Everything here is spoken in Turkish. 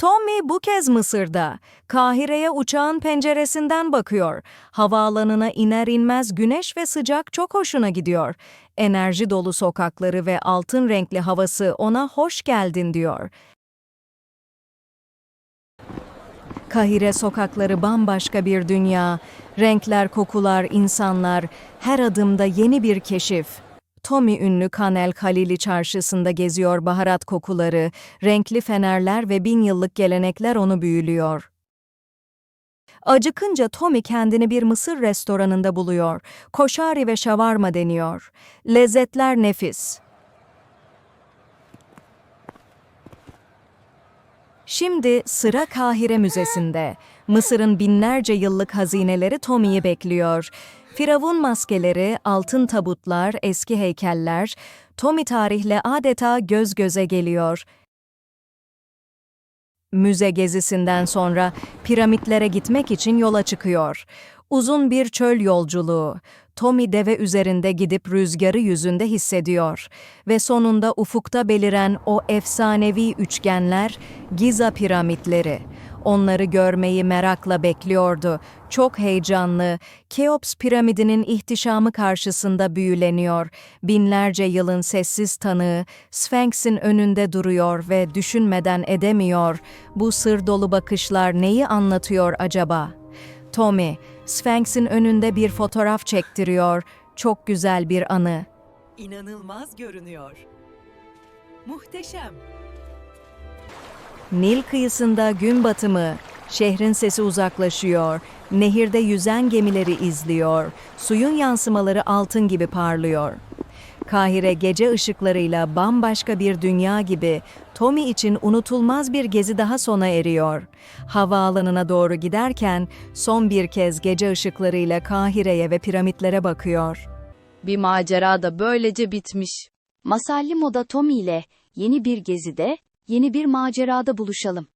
Tommy bu kez Mısır'da. Kahire'ye uçağın penceresinden bakıyor. Havaalanına iner inmez güneş ve sıcak çok hoşuna gidiyor. Enerji dolu sokakları ve altın renkli havası ona hoş geldin diyor. Kahire sokakları bambaşka bir dünya. Renkler, kokular, insanlar, her adımda yeni bir keşif. Tommy ünlü Kanel Halili çarşısında geziyor baharat kokuları, renkli fenerler ve bin yıllık gelenekler onu büyülüyor. Acıkınca Tommy kendini bir Mısır restoranında buluyor. Koşari ve şavarma deniyor. Lezzetler nefis. Şimdi sıra Kahire Müzesi'nde. Mısır'ın binlerce yıllık hazineleri Tommy'yi bekliyor. Firavun maskeleri, altın tabutlar, eski heykeller, Tommy tarihle adeta göz göze geliyor. Müze gezisinden sonra piramitlere gitmek için yola çıkıyor. Uzun bir çöl yolculuğu. Tommy deve üzerinde gidip rüzgarı yüzünde hissediyor ve sonunda ufukta beliren o efsanevi üçgenler Giza piramitleri. Onları görmeyi merakla bekliyordu. Çok heyecanlı. Keops piramidinin ihtişamı karşısında büyüleniyor. Binlerce yılın sessiz tanığı Sphinx'in önünde duruyor ve düşünmeden edemiyor. Bu sır dolu bakışlar neyi anlatıyor acaba? Tommy, Sphinx'in önünde bir fotoğraf çektiriyor. Çok güzel bir anı. İnanılmaz görünüyor. Muhteşem. Nil kıyısında gün batımı, şehrin sesi uzaklaşıyor, nehirde yüzen gemileri izliyor, suyun yansımaları altın gibi parlıyor. Kahire gece ışıklarıyla bambaşka bir dünya gibi Tommy için unutulmaz bir gezi daha sona eriyor. Havaalanına doğru giderken son bir kez gece ışıklarıyla Kahire'ye ve piramitlere bakıyor. Bir macera da böylece bitmiş. Masalli Moda Tommy ile yeni bir gezide, yeni bir macerada buluşalım.